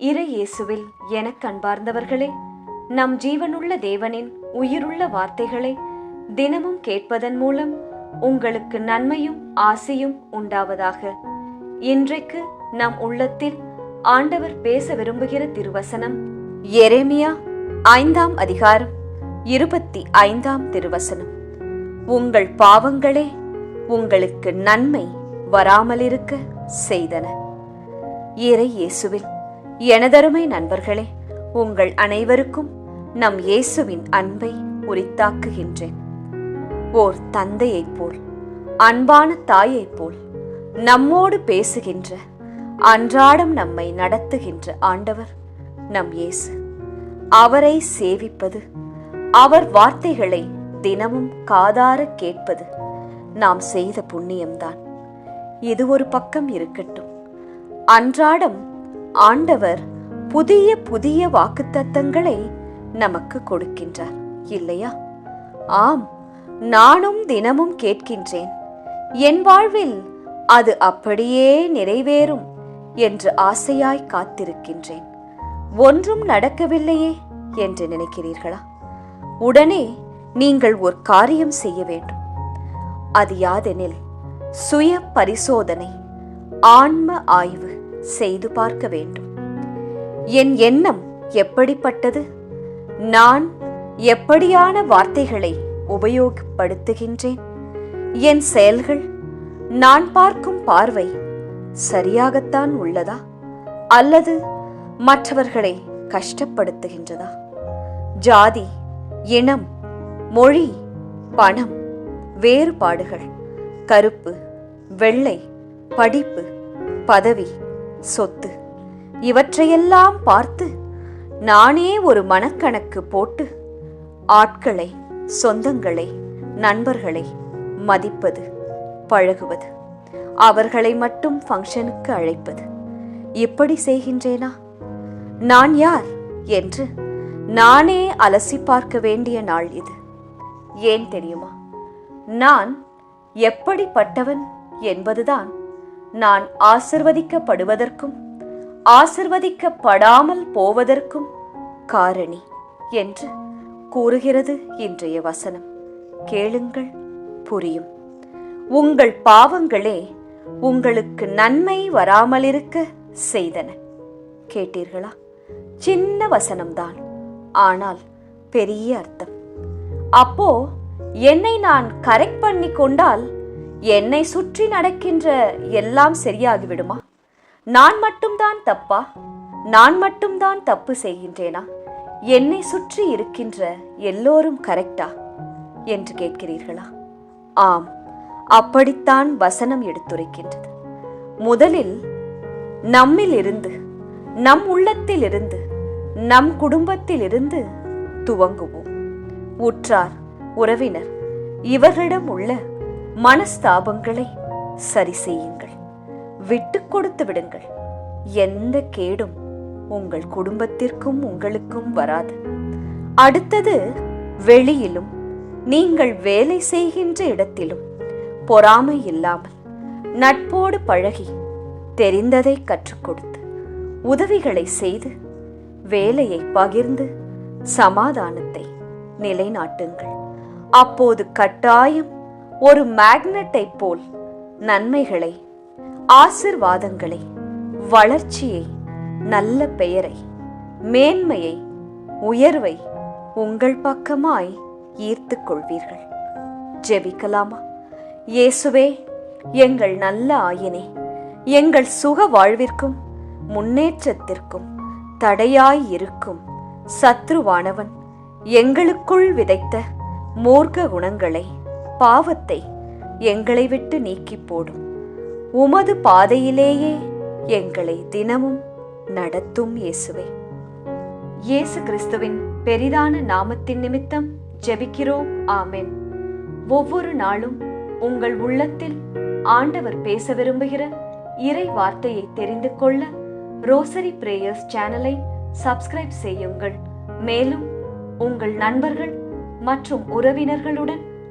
இறை இயேசுவில் எனக் கண்பார்ந்தவர்களே நம் ஜீவனுள்ள தேவனின் உயிருள்ள வார்த்தைகளை தினமும் கேட்பதன் மூலம் உங்களுக்கு நன்மையும் ஆசையும் உண்டாவதாக. இன்றைக்கு நம் உள்ளத்தில் ஆண்டவர் பேச விரும்புகிற திருவசனம் எரேமியா ஐந்தாம் அதிகாரம் இருபத்தி ஐந்தாம் திருவசனம். உங்கள் பாவங்களே உங்களுக்கு நன்மை வராமலிருக்க செய்தன. இறை இயேசுவில் எனதருமை நண்பர்களே உங்கள் அனைவருக்கும் நம் இயேசுவின் அன்பை உரித்தாக்குகின்றேன். ஓர் தந்தையைப் போல் அன்பான தாயைப் போல் நம்மோடு பேசுகின்ற அன்றாடம் நம்மை நடத்துகின்ற ஆண்டவர் நம் இயேசு. அவரை சேவிப்பது அவர் வார்த்தைகளை தினமும் காதார கேட்பது நாம் செய்த புண்ணியம்தான். இது ஒரு பக்கம் இருக்கட்டும். அன்றாடம் ஆண்டவர் புதிய புதிய வாக்குத்தத்தங்களை நமக்கு கொடுக்கின்றார் இல்லையா? ஆம் நானும் தினமும் கேட்கின்றேன் என் வாழ்வில் அது அப்படியே நிறைவேறும் என்று ஆசையாய் காத்திருக்கின்றேன். ஒன்றும் நடக்கவில்லையே என்று நினைக்கிறீர்களா? உடனே நீங்கள் ஒரு காரியம் செய்ய வேண்டும். அது யாதெனில் சுய பரிசோதனை ஆன்ம ஆய்வு. செய்து பார்க்க வேண்டும். என் எண்ணம் எப்படிப்பட்டது? நான் எப்படியான வார்த்தைகளை உபயோகப்படுத்துகின்றேன்? என் செயல்கள் நான் பார்க்கும் பார்வை சரியாகத்தான் உள்ளதா? அல்லது மற்றவர்களை கஷ்டப்படுத்துகின்றதா? ஜாதி இனம் மொழி பணம் வேறுபாடுகள் கருப்பு வெள்ளை படிப்பு பதவி சொத்து. இவற்றையெல்லாம் பார்த்து நானே ஒரு மனக்கணக்கு போட்டு ஆட்களை சொந்தங்களை நண்பர்களை மதிப்பது பழகுவது அவர்களை மட்டும் ஃபங்க்ஷனுக்கு அழைப்பது. இப்படி செய்கின்றேனா? நான் யார் என்று நானே அலசி பார்க்க வேண்டிய நாள் இது. ஏன் தெரியுமா? நான் எப்படிப்பட்டவன் என்பதுதான் நான் ஆசிர்வதிக்கப்படுவதற்கும் ஆசிர்வதிக்கப்படாமல் போவதற்கும் காரணி என்று கூறுகிறது இன்றைய வசனம். கேளுங்கள் புரியும். உங்கள் பாவங்களே உங்களுக்கு நன்மை வராமலிருக்க செய்தன. கேட்டீர்களா? சின்ன வசனம்தான். ஆனால் பெரிய அர்த்தம். அப்போ என்னை நான் கரெக்ட் பண்ணி கொண்டால் என்னை சுற்றி நடக்கின்ற எல்லாம் சரியாகிவிடுமா? நான் மட்டும்தான் தப்பா? நான் மட்டும்தான் தப்பு செய்கின்றேனா? என்னை சுற்றி இருக்கின்ற எல்லோரும் கரெக்டா? என்று கேட்கிறீர்களா? ஆம் அப்படித்தான் வசனம் எடுத்துரைக்கின்றது. முதலில் நம்மில் இருந்து நம் உள்ளத்தில் இருந்து நம் குடும்பத்தில் இருந்து துவங்குவோம். உற்றார் உறவினர் இவர்களிடம் உள்ள மனஸ்தாபங்களை சரி செய்யுங்கள். விட்டு கொடுத்து விடுங்கள். எந்த கேடும் உங்கள் குடும்பத்திற்கும் உங்களுக்கும் வராது. அடுத்தது வெளியிலும் நீங்கள் வேலை செய்கின்ற இடத்திலும் பொறாமை இல்லாமல் நட்போடு பழகி தெரிந்ததை கற்றுக் கொடுத்து உதவிகளை செய்து வேலையை பகிர்ந்து சமாதானத்தை நிலைநாட்டுங்கள். அப்போது கட்டாயம் ஒரு மேக்னட்டை போல் நன்மைகளை ஆசிர்வாதங்களை வளர்ச்சியை நல்ல பெயரை மேன்மையை உயர்வை உங்கள் பக்கமாய் ஈர்த்துக் கொள்வீர்கள் ஜெபிக்கலாமா? இயேசுவே எங்கள் நல்ல ஆயினே எங்கள் சுக வாழ்விற்கும் முன்னேற்றத்திற்கும் தடையாய் இருக்கும் சத்ருவானவன் எங்களுக்குள் விதைத்த மூர்க்க குணங்களை பாவத்தை எங்களை விட்டு நீக்கி போடும். உமது பாதையிலேயே எங்களை தினமும் நடத்தும் இயேசுவே. இயேசு கிறிஸ்துவின் பெரிதான நாமத்தின் நிமித்தம் ஜெபிக்கிறோம். ஆமென். ஒவ்வொரு நாளும் உங்கள் உள்ளத்தில் ஆண்டவர் பேச விரும்புகிற இறை வார்த்தையை தெரிந்து கொள்ள ரோசரி பிரேயர்ஸ் சேனலை சப்ஸ்கிரைப் செய்யுங்கள். மேலும் உங்கள் நண்பர்கள் மற்றும் உறவினர்களுடன்